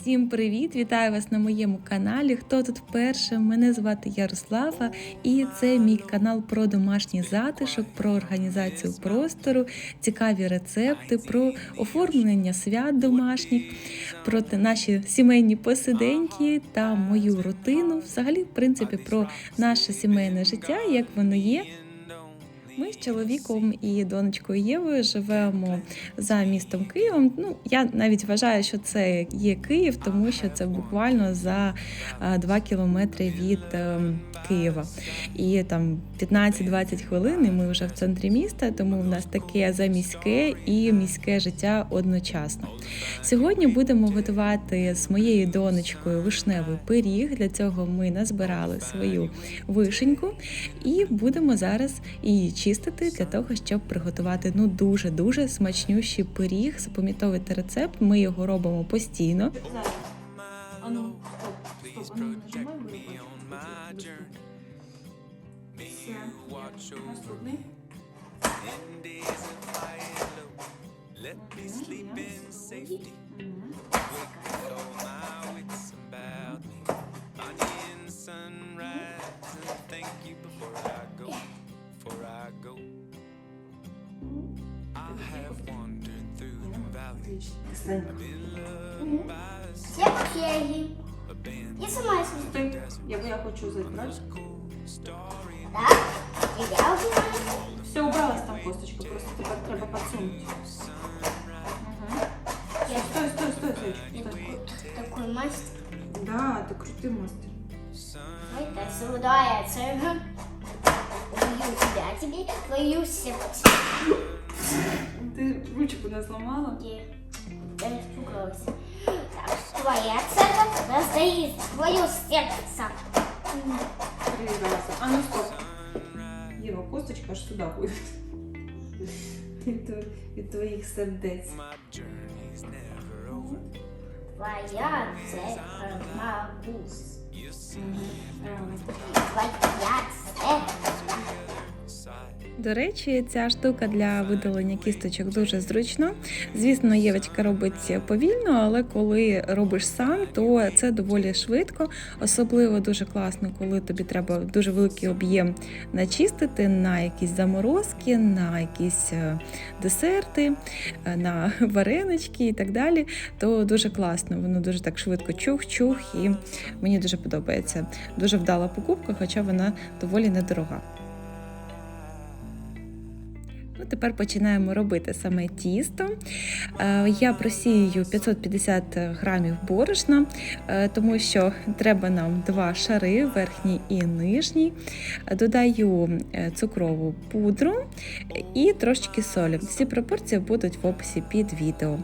Всім привіт! Вітаю вас на моєму каналі. Хто тут вперше? Мене звати Ярослава, і це мій канал про домашній затишок, про організацію простору, цікаві рецепти, про оформлення свят домашніх, про наші сімейні посиденьки та мою рутину. Взагалі, в принципі, про наше сімейне життя, як воно є. Ми з чоловіком і донечкою Євою живемо за містом Києвом. Ну я навіть вважаю, що це є Київ, тому що це буквально за 2 кілометри від е, Києва. І там 15-20 хвилин, і ми вже в центрі міста, тому в нас таке заміське і міське життя одночасно. Сьогодні будемо готувати з моєю донечкою вишневий пиріг. Для цього ми назбирали свою вишеньку і будемо зараз її чистити для того, щоб приготувати ну дуже дуже смачнющий пиріг. Запам'ятовуйте рецепт. Ми його робимо постійно. А ну, стоп, стоп, а ну нажимай вибір. Все. Наступний. Мгм. Отлично. Всем окей. Я сама если Стой, я, я хочу забрать. так, я убираю. Все, убралась там косточка, просто тепер треба подсунуть. Ага. Я Стой, стой, стой, стой. тут такой мастер. Да, ти крутий мастер. Сюда я цену. Убью тебя, тебе твою сердце. Ти ручку не зламала? И я испугалась. Так, твоя цель раздаит твое сердце. Три рази. А ну стоп. Єва, косточка аж сюди буде. Від, тво- від твоїх сердець. Твоя цель могус. Правильно. Твоя цель. До речі, ця штука для видалення кісточок дуже зручна. Звісно, Євочка робить повільно, але коли робиш сам, то це доволі швидко. Особливо дуже класно, коли тобі треба дуже великий об'єм начистити на якісь заморозки, на якісь е, десерти, е, на варенички і так далі. То дуже класно, воно дуже так швидко чух-чух, і мені дуже подобається. Дуже вдала покупка, хоча вона доволі недорога. Ну, тепер починаємо робити саме тісто. Е, Я просію 550 грамів борошна, е, тому що треба нам два шари, верхній і нижній. Додаю е, цукрову пудру і трошечки солі. Всі пропорції будуть в описі під відео.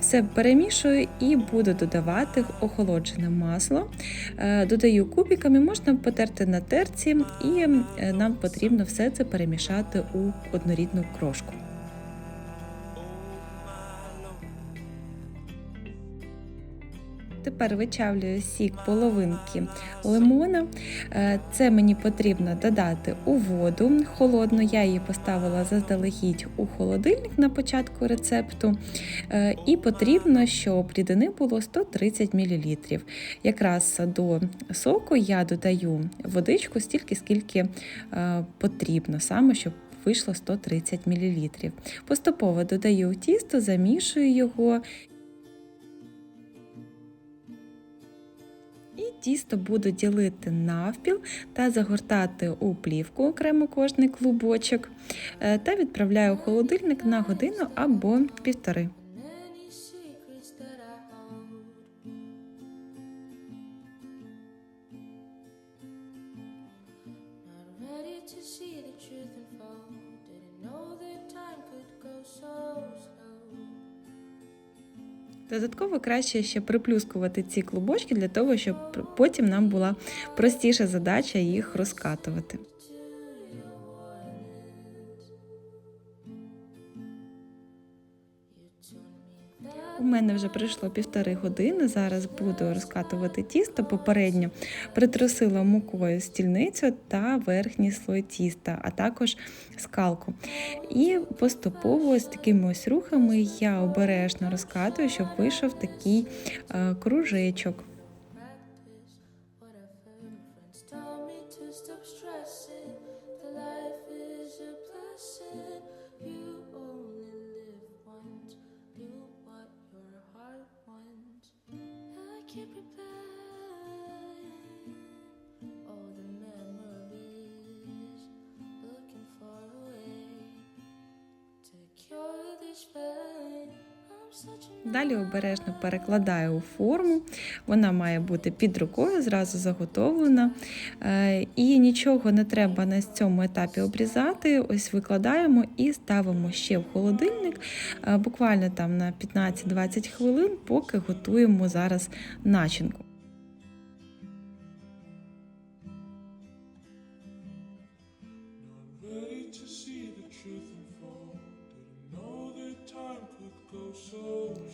Все перемішую і буду додавати охолоджене масло. Е, Додаю кубиками, можна потерти на терці, і е, нам потрібно все це перемішати у однорідну крошку. Тепер вичавлюю сік половинки лимона. Е, Це мені потрібно додати у воду холодну. Я її поставила заздалегідь у холодильник на початку рецепту. Е, І потрібно, щоб рідини було 130 мл. Якраз до соку я додаю водичку стільки, скільки е, потрібно, саме щоб вийшло 130 мл. Поступово додаю тісто, замішую його. І тісто буду ділити навпіл та загортати у плівку окремо кожний клубочок е, та відправляю у холодильник на годину або півтори. Додатково краще ще приплюскувати ці клубочки для того, щоб потім нам була простіша задача їх розкатувати. Мене вже пройшло півтори години. Зараз буду розкатувати тісто. Попередньо притрусила мукою стільницю та верхній слой тіста, а також скалку. І поступово з такими ось рухами я обережно розкатую, щоб вийшов такий е, кружечок. can't replace. Далі обережно перекладаю у форму. Вона має бути під рукою, зразу заготовлена. Е, І нічого не треба на цьому етапі обрізати. Ось викладаємо і ставимо ще в холодильник, е, буквально там на 15-20 хвилин, поки готуємо зараз начинку. To.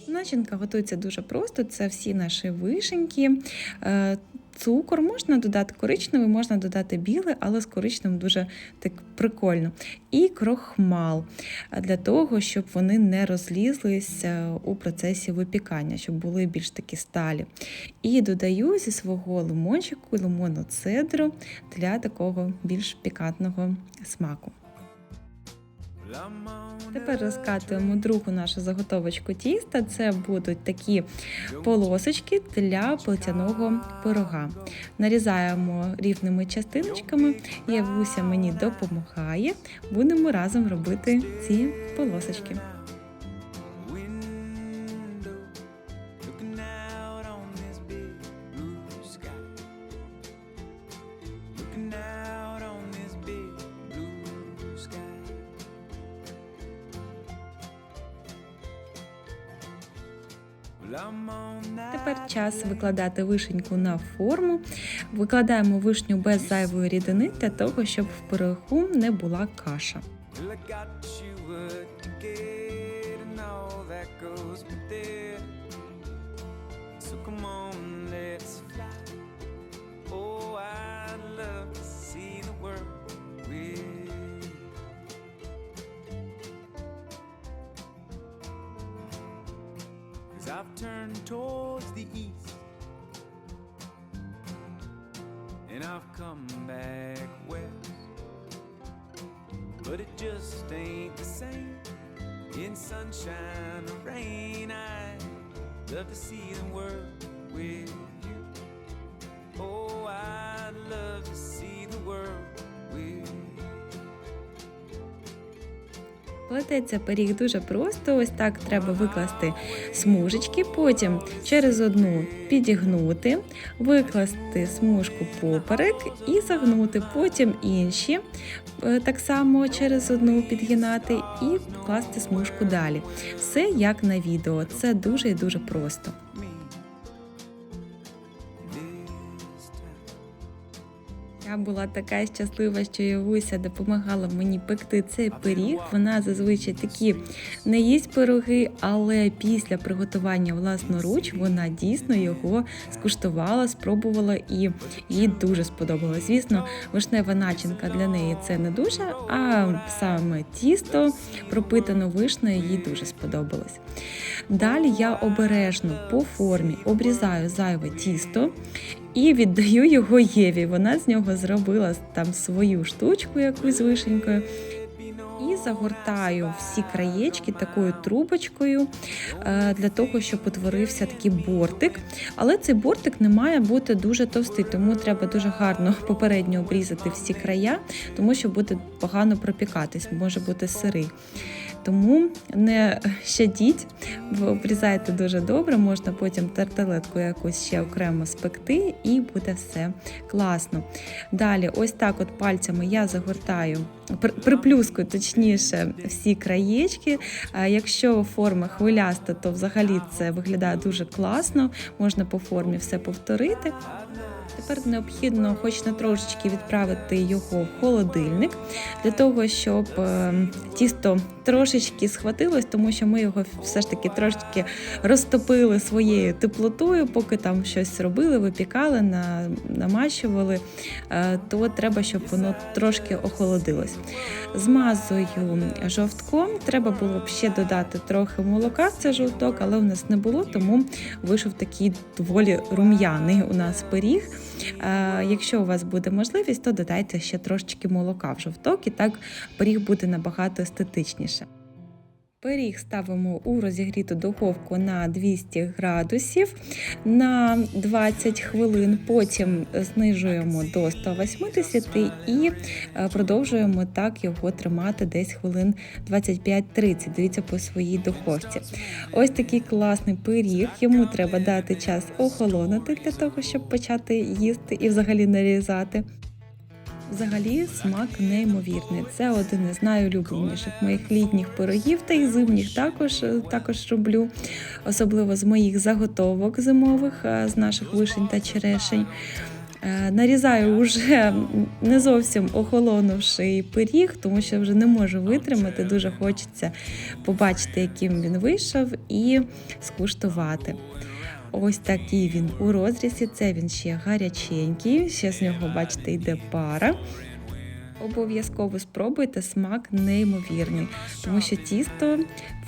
Начинка готується дуже просто. Це всі наші вишеньки. Е, Цукор можна додати коричневий, можна додати білий, але з коричневим дуже так прикольно. І крохмал для того, щоб вони не розлізлися у процесі випікання, щоб були більш такі сталі. І додаю зі свого лимончику лимонну цедру для такого більш пікантного смаку. Тепер розкатуємо другу нашу заготовочку тіста. Це будуть такі полосочки для плетяного пирога. Нарізаємо рівними частиночками. Явуся мені допомагає. Будемо разом робити ці полосочки. Викладати вишеньку на форму. Викладаємо вишню без зайвої рідини для того, щоб в пирогу не була каша. Well, I got you what come back west. But it just ain't the same in sunshine or rain. I love to see the world with Плететься пиріг дуже просто. Ось так треба викласти смужечки, потім через одну підігнути, викласти смужку поперек і загнути. Потім інші е, так само через одну підгинати і класти смужку далі. Все як на відео. Це дуже і дуже просто. Я була така щаслива, що Явуся допомагала мені пекти цей пиріг. Вона зазвичай такі не їсть пироги, але після приготування власноруч вона дійсно його скуштувала, спробувала і їй дуже сподобалось. Звісно, вишнева начинка для неї це не дуже, а саме тісто пропитано вишнею їй дуже сподобалось. Далі я обережно по формі обрізаю зайве тісто і віддаю його Єві. Вона з нього зробила там свою штучку якусь з вишенькою. І загортаю всі краєчки такою трубочкою е, для того, щоб утворився такий бортик. Але цей бортик не має бути дуже товстий, тому треба дуже гарно попередньо обрізати всі края, тому що буде погано пропікатись, може бути сирий. Тому не щадіть, обрізайте дуже добре, можна потім тарталетку якусь ще окремо спекти, і буде все класно. Далі, ось так от пальцями я загортаю, приплюскую точніше всі краєчки. Якщо форма хвиляста, то взагалі це виглядає дуже класно. Можна по формі все повторити. Тепер необхідно хоч на трошечки відправити його в холодильник для того, щоб е, тісто трошечки схватилось, тому що ми його все ж таки трошечки розтопили своєю теплотою, поки там щось робили, випікали, на, намащували, е, то треба, щоб воно трошки охолодилось. Змазую жовтком. Треба було б ще додати трохи молока в цей жовток, але у нас не було, тому вийшов такий доволі рум'яний у нас пиріг. Е, Якщо у вас буде можливість, то додайте ще трошечки молока в жовток, і так пиріг буде набагато естетичніше. Пиріг ставимо у розігріту духовку на 200 градусів на 20 хвилин. Потім знижуємо до 180 і е, продовжуємо так його тримати десь хвилин 25-30. Дивіться по своїй духовці. Ось такий класний пиріг. Йому треба дати час охолонути для того, щоб почати їсти і взагалі нарізати. Взагалі смак неймовірний. Це один із найулюбленіших моїх літніх пирогів та й зимніх також, також роблю, особливо з моїх заготовок зимових, е, з наших вишень та черешень. Е, Нарізаю вже не зовсім охолонувши пиріг, тому що вже не можу витримати. Дуже хочеться побачити, яким він вийшов, і скуштувати. Ось такий він у розрізі. Це він ще гаряченький. Ще з нього, бачите, йде пара. Обов'язково спробуйте смак неймовірний, тому що тісто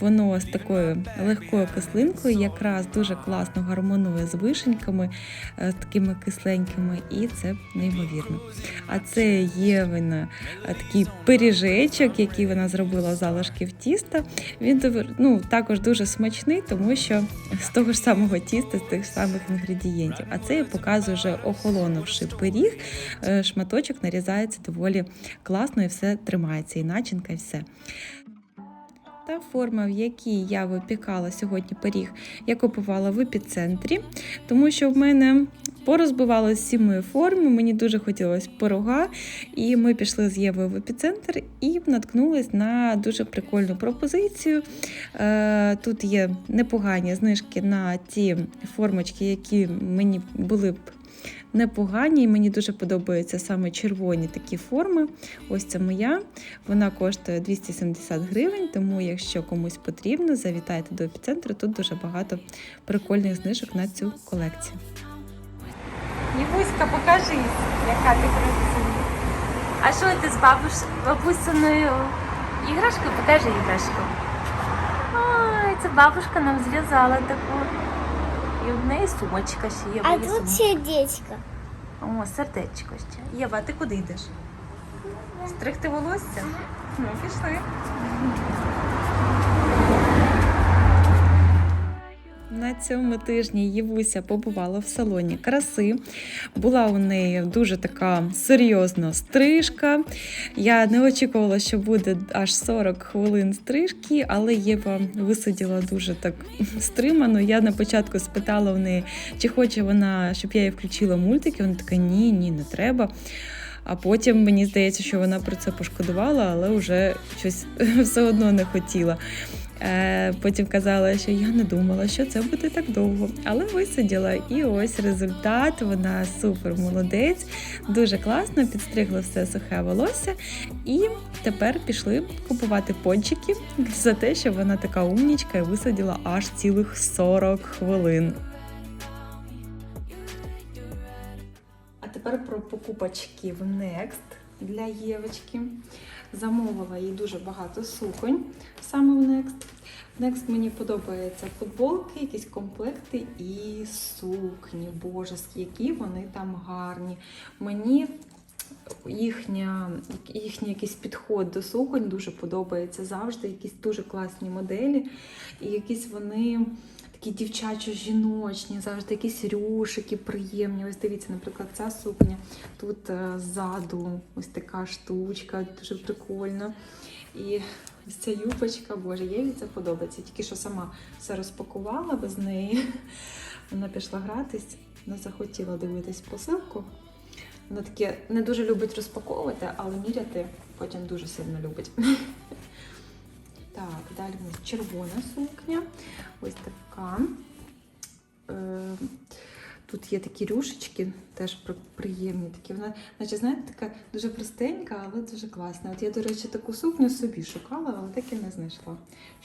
воно з такою легкою кислинкою якраз дуже класно гармонує з вишеньками, е, з такими кисленькими, і це неймовірно. А це є вона е, такий пиріжечок, який вона зробила залишків тіста. Він ну, також дуже смачний, тому що з того ж самого тіста, з тих самих інгредієнтів. А це я показую вже охолонувши пиріг, е, шматочок нарізається доволі класно і все тримається, і начинка, і все. Та форма, в якій я випікала сьогодні пиріг, я купувала в епіцентрі, тому що в мене порозбивалися всі мої форми, мені дуже хотілося пирога, і ми пішли з Євою в епіцентр і наткнулись на дуже прикольну пропозицію. Е, Тут є непогані знижки на ті формочки, які мені були б непогані. І мені дуже подобаються саме червоні такі форми. Ось це моя. Вона коштує 270 гривень, тому якщо комусь потрібно, завітайте до епіцентру. Тут дуже багато прикольних знижок на цю колекцію. Євуська, покажись, яка ти красива. А що ти з бабуш... бабусиною іграшкою? Покажи іграшку. Ой, це бабушка нам зв'язала таку. І в неї сумочка ще є. А тут сердечко. О, сердечко ще. Єва, а ти куди йдеш? Стригти волосся? Ну, пішли. На цьому тижні Євуся побувала в салоні краси. Була у неї дуже така серйозна стрижка. Я не очікувала, що буде аж 40 хвилин стрижки, але Єва висиділа дуже так стримано. Я на початку спитала в неї, чи хоче вона, щоб я їй включила мультики. Вона така: ні, ні, не треба. А потім мені здається, що вона про це пошкодувала, але вже щось все одно не хотіла. Е, Потім казала, що я не думала, що це буде так довго, але висиділа. І ось результат. Вона супер молодець, дуже класно, підстригла все сухе волосся. І тепер пішли купувати пончики за те, що вона така умнічка і висиділа аж цілих 40 хвилин. А тепер про покупочки в Next для Євочки. Замовила їй дуже багато суконь саме в Next. В Next мені подобаються футболки, якісь комплекти і сукні. Боже, які вони там гарні. Мені їхня, їхній якийсь підход до суконь дуже подобається завжди. Якісь дуже класні моделі, і якісь вони такі дівчачо-жіночні, завжди якісь рюшики приємні. Ось дивіться, наприклад, ця сукня. Тут е, ззаду ось така штучка, дуже прикольна. І ось ця юбочка, боже, їй це подобається. Тільки що сама все розпакувала без неї. Вона пішла гратись, не захотіла дивитись посилку. Вона таке не дуже любить розпаковувати, але міряти потім дуже сильно любить. Так, далі у нас червона сукня. Ось така. Е, Тут є такі рюшечки, теж приємні. Такі. Вона, наче, знаєте, така дуже простенька, але дуже класна. От я, до речі, таку сукню собі шукала, але так і не знайшла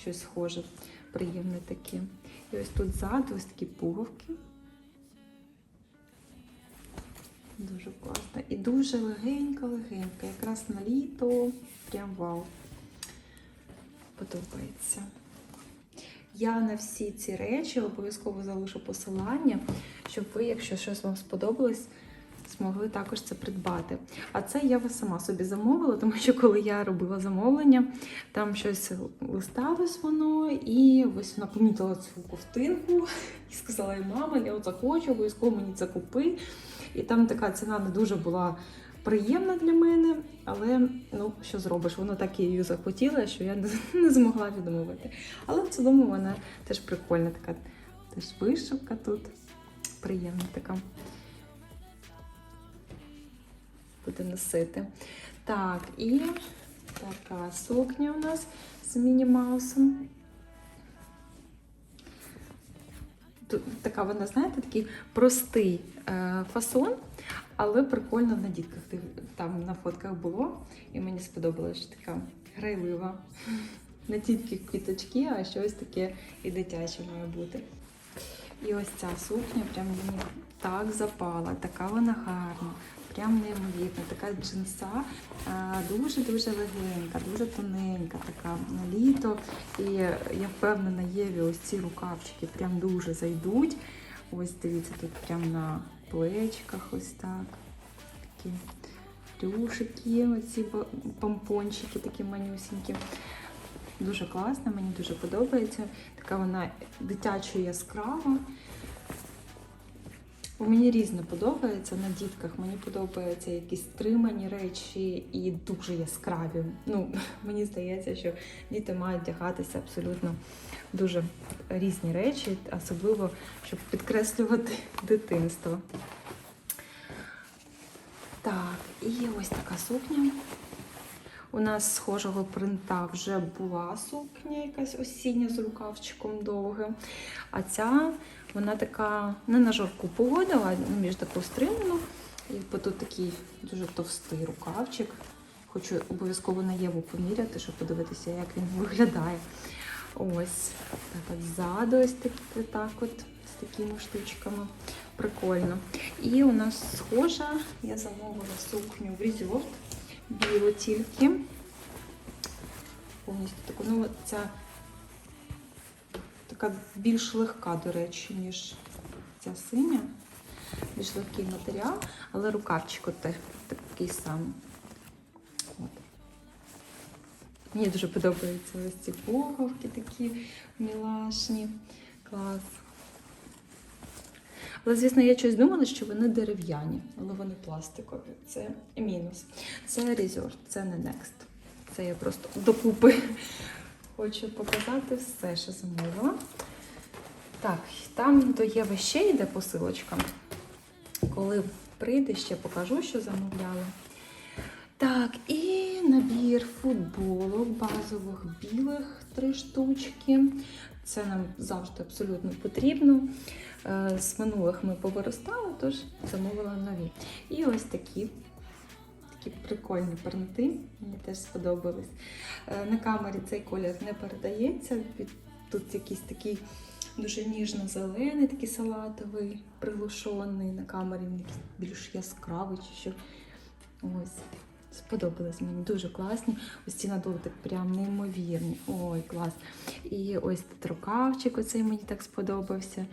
щось схоже, приємне таке. І ось тут ззаду ось такі пуговки. Дуже класно. І дуже легенька-легенька. Якраз на літо. Прям вау. Подобається. Я на всі ці речі обов'язково залишу посилання, щоб ви, якщо щось вам сподобалось, змогли також це придбати. А це я вас сама собі замовила, тому що коли я робила замовлення, там щось листалось воно, і ось вона помітила цю ковтинку і сказала: мама, я оце хочу, обов'язково мені це купи. І там така ціна не дуже була приємна для мене, але ну що зробиш, воно так її захотіла, що я не, змогла відмовити. Але в цілому вона теж прикольна, така теж вишивка тут. Приємна така. Буде носити. Так, і така сукня у нас з Міні Маусом. Тут така вона, знаєте, такий простий е, фасон, але прикольно на дітках. Там на фотках було, і мені сподобалось, що така грайлива. Не тільки квіточки, а щось таке і дитяче має бути. І ось ця сукня прям мені так запала, така вона гарна, прям неймовірна, така джинса, дуже-дуже легенька, дуже тоненька, така на літо. І я впевнена, Єві ось ці рукавчики прям дуже зайдуть. Ось дивіться, тут прям на плечиках ось так. Такі плюшики, оці помпончики такі манюсінькі. Дуже класна, мені дуже подобається. Така вона дитячо яскрава. Мені різне подобається на дітках. Мені подобаються якісь стримані речі і дуже яскраві. Ну, мені здається, що діти мають вдягатися абсолютно дуже різні речі, особливо щоб підкреслювати дитинство. Так, і ось така сукня. У нас схожого принта вже була сукня, якась осіння з рукавчиком довгим. А ця вона така не на жарку погоду, а більш таку стриману. І тут такий дуже товстий рукавчик. Хочу обов'язково на Єву поміряти, щоб подивитися, як він виглядає. Ось так от ззаду, ось так, так от, з такими штучками. Прикольно. І у нас схожа, я замовила сукню в Резорт, білу тільки. Повністю таку. Ну, ця така більш легка, до речі, ніж ця синя. Більш легкий матеріал, але рукавчик от такий самий. Мені дуже подобаються ось ці пуговки такі мілашні. Клас. Але, звісно, я щось думала, що вони дерев'яні, але вони пластикові. Це мінус. Це Resort, це не Next. Це я просто докупи хочу показати все, що замовила. Так, там до Єви ще йде посилочка. Коли прийде, ще покажу, що замовляла. Так, і набір футболок базових білих три штучки. Це нам завжди абсолютно потрібно. Е, З минулих ми повиростали, тож замовила нові. І ось такі. Такі прикольні принти, мені теж сподобались. Е, На камері цей колір не передається. Тут якийсь такий дуже ніжно-зелений, такий салатовий, приглушений. На камері він якийсь більш яскравий чи що. Ось. Сподобались мені дуже класні. Ось ці на дотик прям неймовірні. Ой, клас. І ось тут рукавчик, оцей мені так сподобався.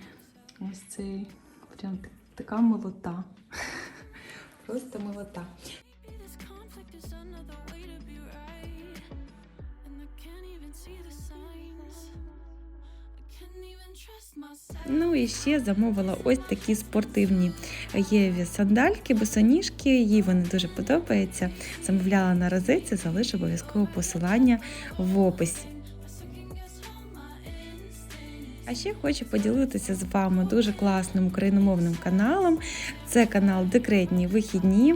Ось цей прям така молота. Просто myself. Ну і ще замовила ось такі спортивні Єві сандальки, босоніжки. Їй вони дуже подобаються. Замовляла на розетці, залишу обов'язково посилання в описі. А ще хочу поділитися з вами дуже класним україномовним каналом. Це канал Декретні вихідні,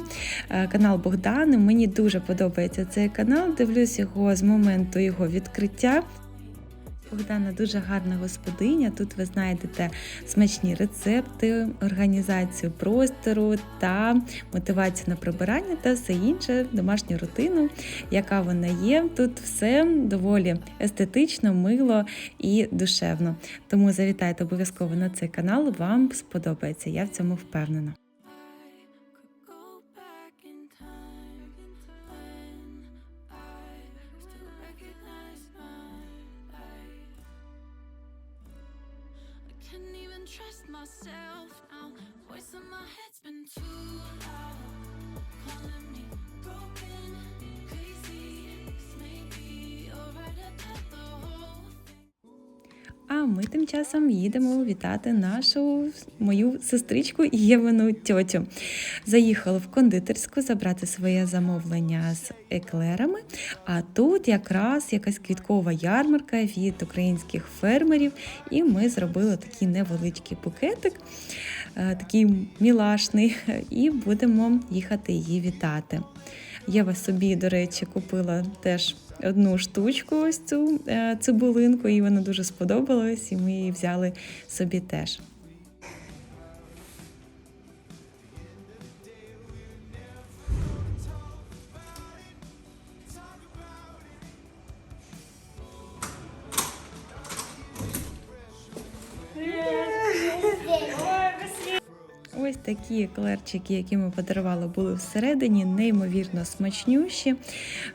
е, канал Богдани. Мені дуже подобається цей канал. Дивлюсь його з моменту його відкриття. Богдана дуже гарна господиня. Тут ви знайдете смачні рецепти, організацію простору та мотивацію на прибирання та все інше, домашню рутину, яка вона є. Тут все доволі естетично, мило і душевно. Тому завітайте обов'язково на цей канал, вам сподобається. Я в цьому впевнена. Trust myself now. Voice in my head's тим часом їдемо вітати нашу мою сестричку Євину тьотю. Заїхали в кондитерську забрати своє замовлення з еклерами. А тут якраз якась квіткова ярмарка від українських фермерів, і ми зробили такий невеличкий букетик, е, такий мілашний, і будемо їхати її вітати. Єва собі, до речі, купила теж одну штучку, ось цю е, цибулинку, і вона дуже сподобалась, і ми її взяли собі теж. Такі еклерчики, які ми подарували, були всередині, неймовірно смачнющі.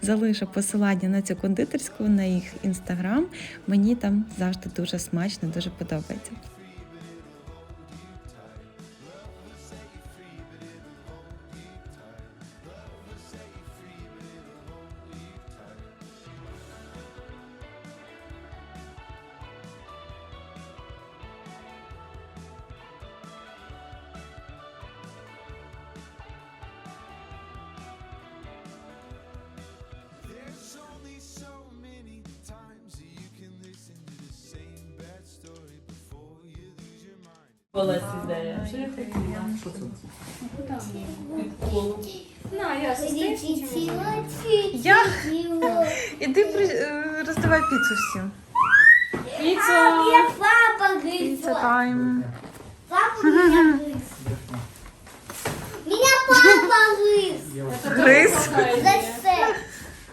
Залишу посилання на цю кондитерську, на їх інстаграм. Мені там завжди дуже смачно, дуже подобається. your mind. Я іди роздавай піцу всім. Мне папа грыз. тайм. Папа меня грыз. Меня папа грыз. Гриз. За все.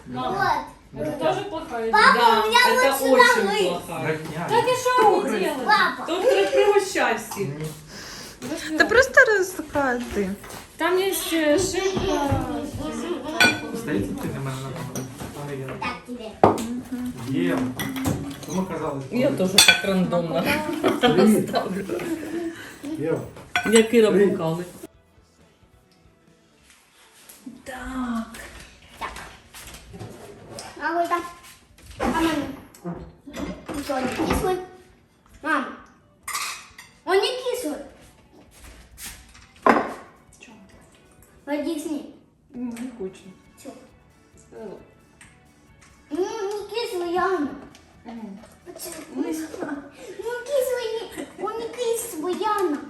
Вот. Это тоже плохая Папа, у меня Это вот сюда очень грыз. плохая. Так и что мне делать? Папа. Доктор, пригощай всіх. Та просто розклади. Там есть э, шинка. Стоїть ти на мене на камері. Так тебе. Є. Тому казали. Я теж так рандомно ставлю. Є. Як Іра блукали. Мама, вот так. Мама. Ну что, он не кислый? Мам. Он не кислый. Объясни. Не хочу. Чё? Ну, не кислый, Яна. Почему? Ну, кислый, не- он не кислый, Яна.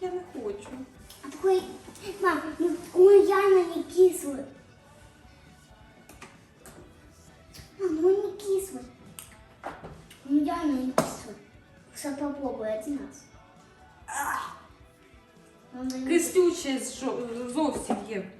Я не хочу. А такой, мам, ну, он Яна не кислый. Мам, ну, он не кислый. Кислый. Что попробуй один раз. Кислюче зовсім є.